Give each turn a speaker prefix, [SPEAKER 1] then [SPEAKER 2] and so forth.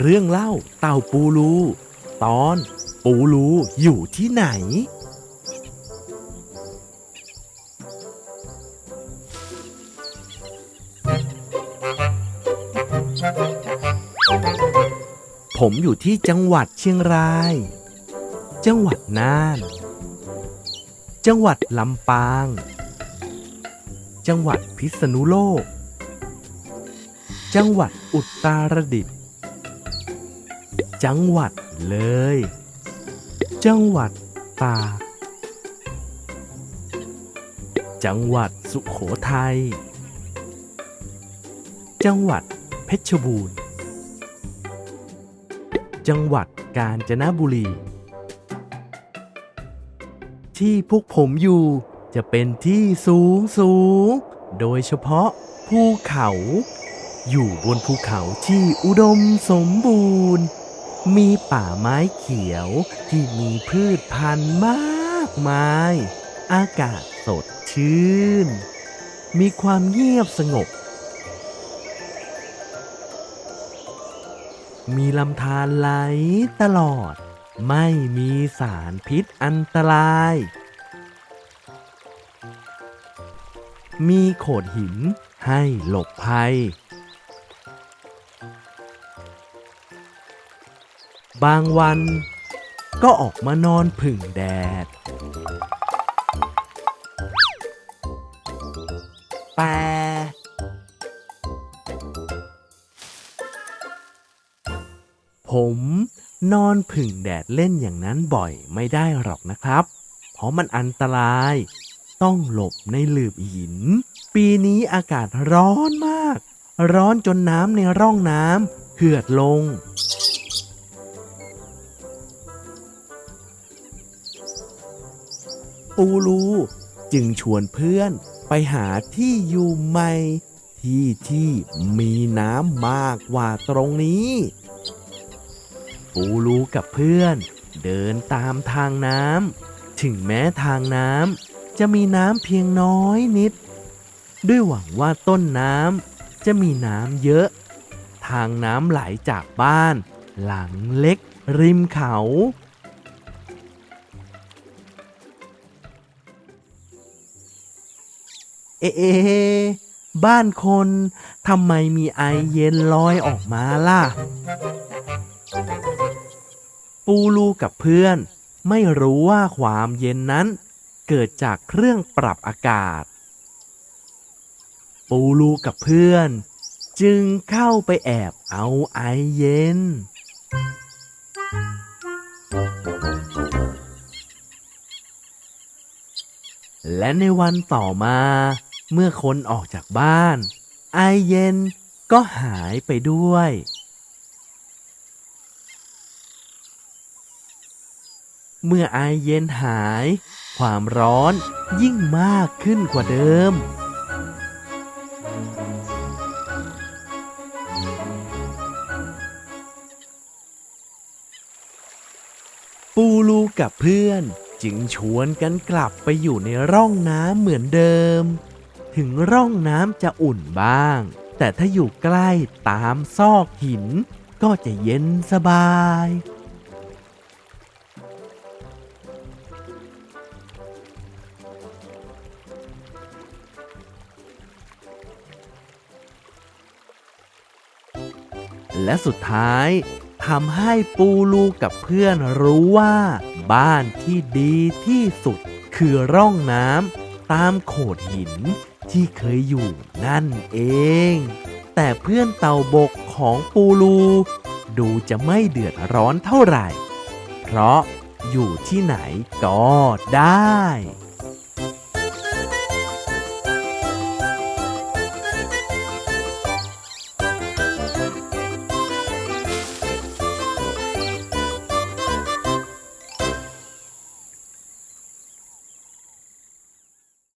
[SPEAKER 1] เรื่องเล่าเต่าปูรู ตอน ปูรูอยู่ที่ไหน ผมอยู่ที่จังหวัดเชียงราย จังหวัดน่าน จังหวัดลำปาง จังหวัดพิษณุโลก จังหวัดอุตรดิตถ์ จังหวัดเลย จังหวัดตาก จังหวัดสุโขทัย จังหวัดเพชรบูรณ์ จังหวัดกาญจนบุรี ที่พวกผมอยู่ จะเป็นที่สูงสูง โดยเฉพาะภูเขา อยู่บนภูเขาที่อุดมสมบูรณ์ มีป่าไม้เขียวที่มีพืชพันธุ์มากมาย อากาศสดชื่น มีความเงียบสงบ มีลำธารไหลตลอด ไม่มีสารพิษอันตราย มีโขดหินให้หลบภัย บางวันก็ออกมานอนผึ่งแดด แต่ผมนอนผึ่งแดดเล่นอย่างนั้นบ่อยไม่ได้หรอกนะครับ เพราะมันอันตราย ต้องหลบในหลืบหิน ปีนี้อากาศร้อนมาก ร้อนจนน้ำในร่องน้ำเหือดลง ปูรูจึงชวนเพื่อนไปหาที่อยู่ใหม่ ที่ที่มีน้ำมากกว่าตรงนี้ ปูรูกับเพื่อน เดินตามทางน้ำถึงแม้ทางน้ำ จะมีน้ำเพียงน้อยนิด ด้วยหวังว่าต้นน้ำจะมีน้ำเยอะ ทางน้ำไหลจากบ้าน หลังเล็ก ริมเขา เอะเอะบ้านคนทำไมมีไอเย็นลอยออกมาล่ะ ปูรูกับเพื่อน ไม่รู้ว่าความเย็นนั้น เกิดจากเครื่องปรับอากาศ ปูรูกับเพื่อน จึงเข้าไปแอบเอาไอเย็น และในวันต่อมา เมื่อคนออกจากบ้าน ไอเย็นก็หายไปด้วยเมื่อไอเย็นหาย ความร้อนยิ่งมากขึ้นกว่าเดิม ปูรูกับเพื่อนจึงชวนกันกลับไปอยู่ในร่องน้ำเหมือนเดิม ถึงร่องน้ำจะอุ่นบ้าง แต่ถ้าอยู่ใกล้ตามซอกหินก็จะเย็นสบาย และสุดท้ายทำให้ปูลูกับเพื่อนรู้ว่า บ้านที่ดีที่สุด คือร่องน้ำตามโขดหินที่เคยอยู่นั่นเอง แต่เพื่อนเต่าบกของปูลู ดูจะไม่เดือดร้อนเท่าไหร่ เพราะอยู่ที่ไหนก็ได้